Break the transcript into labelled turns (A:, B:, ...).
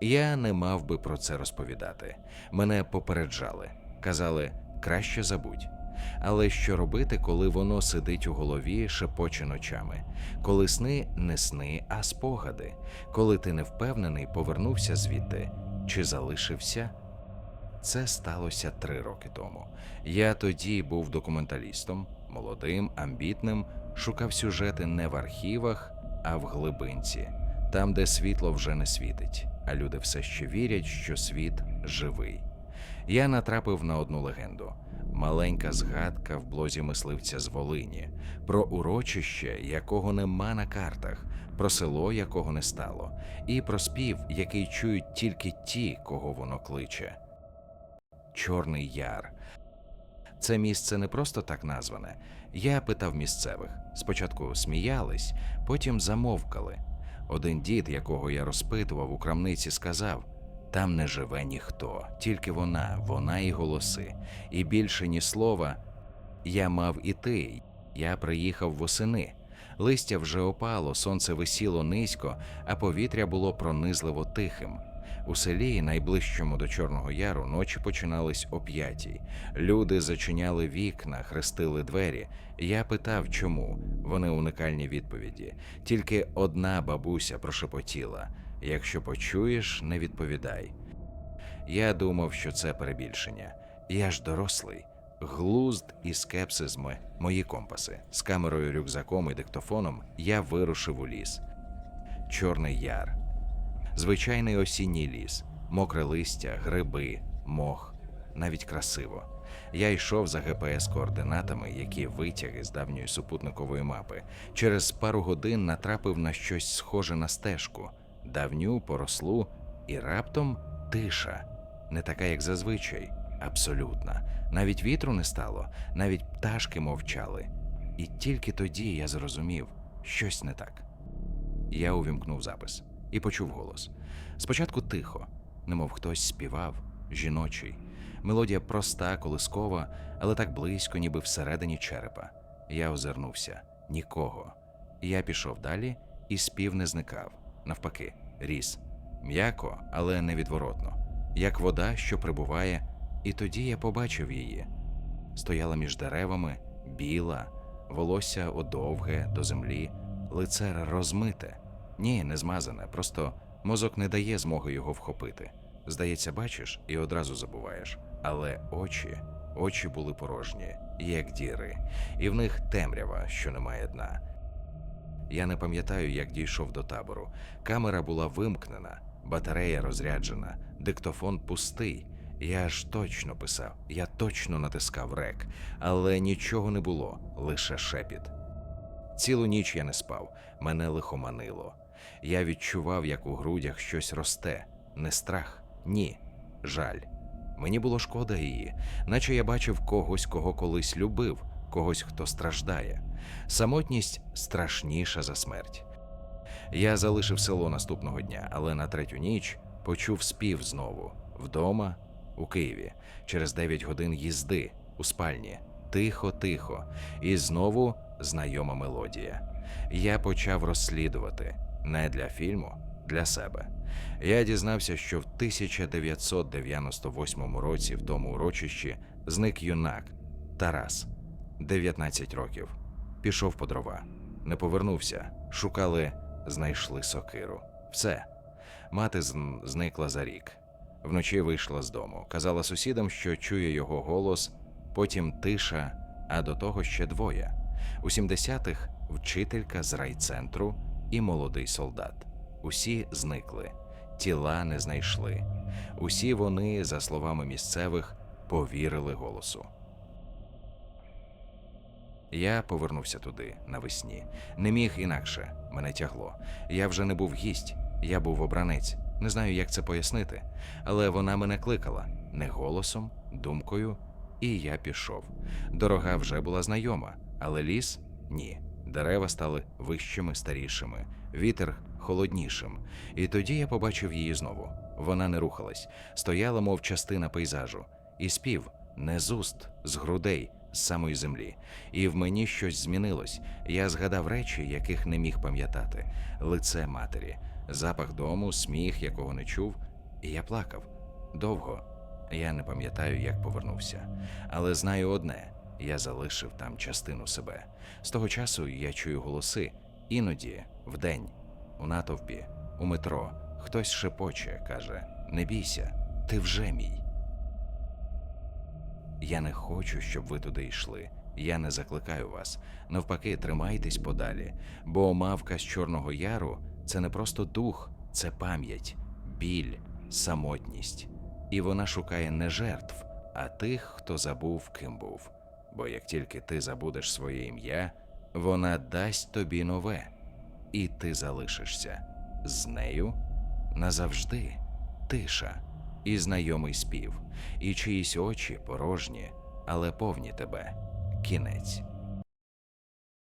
A: Я не мав би про це розповідати. Мене попереджали, казали краще забудь. Але що робити, коли воно сидить у голові, шепоче ночами, коли сни не сни, а спогади, коли ти не впевнений, повернувся звідти чи залишився? Це сталося три роки тому. Я тоді був документалістом, молодим, амбітним, шукав сюжети не в архівах, а в глибинці, там, де світло вже не світить, а люди все ще вірять, що світ живий. Я натрапив на одну легенду. Маленька згадка в блозі мисливця з Волині про урочище, якого нема на картах, про село, якого не стало, і про спів, який чують тільки ті, кого воно кличе. Чорний Яр. Це місце не просто так назване. Я питав місцевих. Спочатку сміялись, потім замовкали. Один дід, якого я розпитував у крамниці, сказав: там не живе ніхто, тільки вона, вона і голоси. І більше ні слова. Я мав іти. Я приїхав восени. Листя вже опало, сонце висіло низько, а повітря було пронизливо тихим. У селі, найближчому до Чорного Яру, ночі починались о п'ятій. Люди зачиняли вікна, хрестили двері. Я питав, чому. Вони уникальні відповіді. Тільки одна бабуся прошепотіла: якщо почуєш, не відповідай. Я думав, що це перебільшення. Я ж дорослий. Глузд і скепсис мої компаси. З камерою, рюкзаком і диктофоном я вирушив у ліс. Чорний яр. Звичайний осінній ліс, мокре листя, гриби, мох, навіть красиво. Я йшов за ГПС-координатами, які витяг із давньої супутникової мапи. Через пару годин натрапив на щось схоже на стежку, давню, порослу, і раптом тиша, не така, як зазвичай, абсолютна. Навіть вітру не стало, навіть пташки мовчали. І тільки тоді я зрозумів, щось не так. Я увімкнув запис і почув голос. Спочатку тихо, немов хтось співав, жіночий. Мелодія проста, колискова, але так близько, ніби всередині черепа. Я озирнувся нікого. Я пішов далі, і спів не зникав. Навпаки, ріс. М'яко, але невідворотно, як вода, що прибуває, і тоді я побачив її. Стояла між деревами, біла, волосся одовге до землі, лице розмите. Ні, не змазане, просто мозок не дає змоги його вхопити. Здається, бачиш і одразу забуваєш. Але очі, очі були порожні, як діри, і в них темрява, що немає дна. Я не пам'ятаю, як дійшов до табору. Камера була вимкнена, батарея розряджена, диктофон пустий. Я ж точно писав, я точно натискав рек, але нічого не було, лише шепіт. Цілу ніч я не спав, мене лихоманило. Я відчував, як у грудях щось росте, не страх, ні, жаль. Мені було шкода її, наче я бачив когось, кого колись любив, когось, хто страждає. Самотність страшніша за смерть. Я залишив село наступного дня, але на третю ніч почув спів знову вдома, у Києві, через 9 годин їзди у спальні. Тихо, тихо, і знову знайома мелодія. Я почав розслідувати не для фільму, для себе. Я дізнався, що в 1998 році в тому урочищі зник юнак Тарас, 19 років. Пішов по дрова, не повернувся. Шукали, знайшли сокиру. Все. Мати зн- зникла за рік. Вночі вийшла з дому. Казала сусідам, що чує його голос, потім тиша, а до того ще двоє. У 70-х вчителька з райцентру і молодий солдат. Усі зникли, тіла не знайшли. Усі вони, за словами місцевих, повірили голосу. Я повернувся туди навесні. Не міг інакше, мене тягло. Я вже не був гість, я був обранець. Не знаю, як це пояснити, але вона мене кликала не голосом, думкою, і я пішов. Дорога вже була знайома, але ліс ні. Дерева стали вищими, старішими, вітер холоднішим. І тоді я побачив її знову. Вона не рухалась, стояла, мов частина пейзажу, і спів не з уст, з грудей, з самої землі. І в мені щось змінилось. Я згадав речі, яких не міг пам'ятати: лице матері, запах дому, сміх, якого не чув, І я плакав довго. Я не пам'ятаю, як повернувся, але знаю одне: я залишив там частину себе. З того часу я чую голоси, іноді, вдень, у натовпі, у метро. Хтось шепоче, каже: Не бійся, ти вже мій. Я не хочу, щоб ви туди йшли. Я не закликаю вас. Навпаки, тримайтесь подалі, бо мавка з Чорного Яру це не просто дух, це пам'ять, біль, самотність. І вона шукає не жертв, а тих, хто забув, ким був. Бо як тільки ти забудеш своє ім'я, вона дасть тобі нове, і ти залишишся з нею назавжди тиша і знайомий спів, і чиїсь очі порожні, але повні тебе. Кінець.